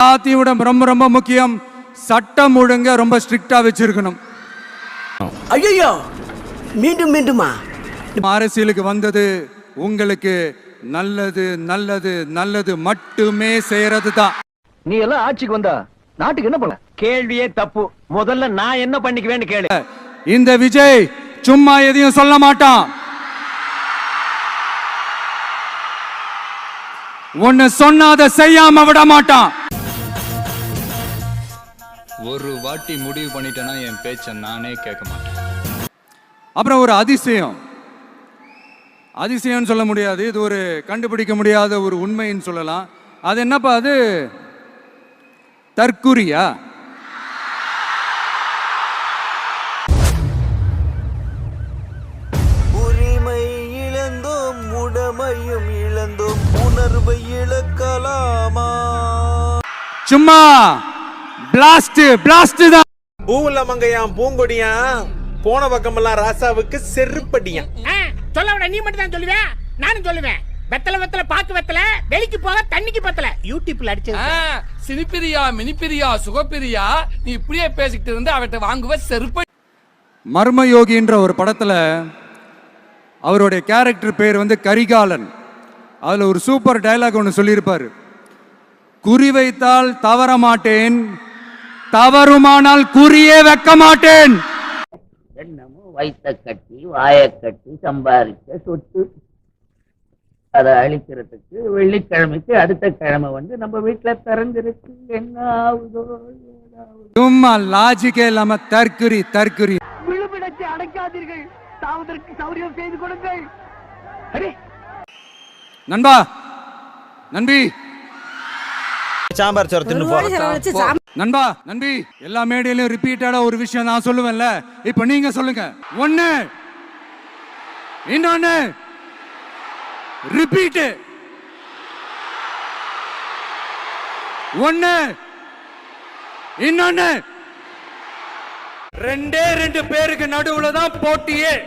எல்லாத்தையும் ரொம்ப ரொம்ப முக்கியம் சட்டம் ஒழுங்க ரொம்ப ஸ்ட்ரிக்டா வச்சிருக்கணும். ஐயோ மீண்டும் மீண்டுமா? அரசியலுக்கு வந்தது உங்களுக்கு நல்லது நல்லது நல்லது மட்டுமே செய்யறது தான். நீ எல்லாம் ஆட்சிக்கு வந்தா நாட்டுக்கு என்ன பண்ண? கேள்வியே தப்பு. முதல்ல நான் என்ன பண்ணிக்குவேன்னு கேளு. இந்த விஜய் சும்மா எதையும் சொல்ல மாட்டான். ஒன்னு சொன்னா அதை செய்யாம விட மாட்டான். ஒரு வாட்டி முடிவு பண்ணிட்டேன்னா என் பேச்சை நானே கேட்க மாட்டேன். அப்புறம் ஒரு அதிசயம். அதிசயம்னு சொல்ல முடியாது. இது ஒரு கண்டுபிடிக்க முடியாத ஒரு உண்மைன்னு சொல்லலாம். அது என்னப்பா அது? தற்குறியா? உரிமை இழந்தோம் உடமையும் இழந்தோம் உணர்வை இழக்கலாமா? சும்மா! பிளாஸ்ட் பிளாஸ்ட் தான். பூவுல மங்கையான் பூங்கொடியான் போன பக்கமெல்லாம் ராசாவுக்கு செருப்படியான் சொல்ல நீ மட்டும் தான் சொல்லுவேன் நானும் சொல்லுவேன். வெத்தல வெத்தல பாக்கு வெத்தல வெளிக்கு போக தண்ணிக்கு பத்தல. யூடியூப்ல அடிச்சது. சினிப்பிரியா மினிப்பிரியா சுகப்பிரியா நீ இப்படியே பேசிக்கிட்டு இருந்து அவட்ட வாங்குவ செருப்ப மர்மயோகின்ற ஒரு படத்துல அவருடைய கேரக்டர் பேர் வந்து கரிகாலன். அதுல ஒரு சூப்பர் டயலாக் ஒன்று சொல்லியிருப்பாரு. குறி வைத்தால் தவற மாட்டேன் தவறுமானால் குறியே வைக்க மாட்டேன் என்னமோ வயித்த கட்டி வாயை கட்டி சம்பாதிக்க சொத்து. அதை அழிக்கிறதுக்கு வெள்ளிக்கிழமைக்கு அடுத்த கிழமை வந்து நம்ம வீட்டுல திறந்திருக்கு. என்ன ஆகுதோ. சும்மா லாஜிக்கே இல்லாம தற்குறி தற்குறி. விழுமிடத்தை அடைக்காதீர்கள். தாவதற்கு சௌரியம் செய்து கொடுங்கள். நண்பா நண்பி சாம்பார் சோறு தின்னு போ. நண்பா நண்பி எல்லா மேடையிலும் ரிப்பீட்டடா ஒரு விஷயம் நான் சொல்லுவேன்ல. இப்ப நீங்க சொல்லுங்க. ஒண்ணு. இன்னொன்னு. ரிப்பீட் ஒண்ணு. இன்னொன்னு. ரெண்டே ரெண்டு பேருக்கு நடுவுல தான் போட்டியே.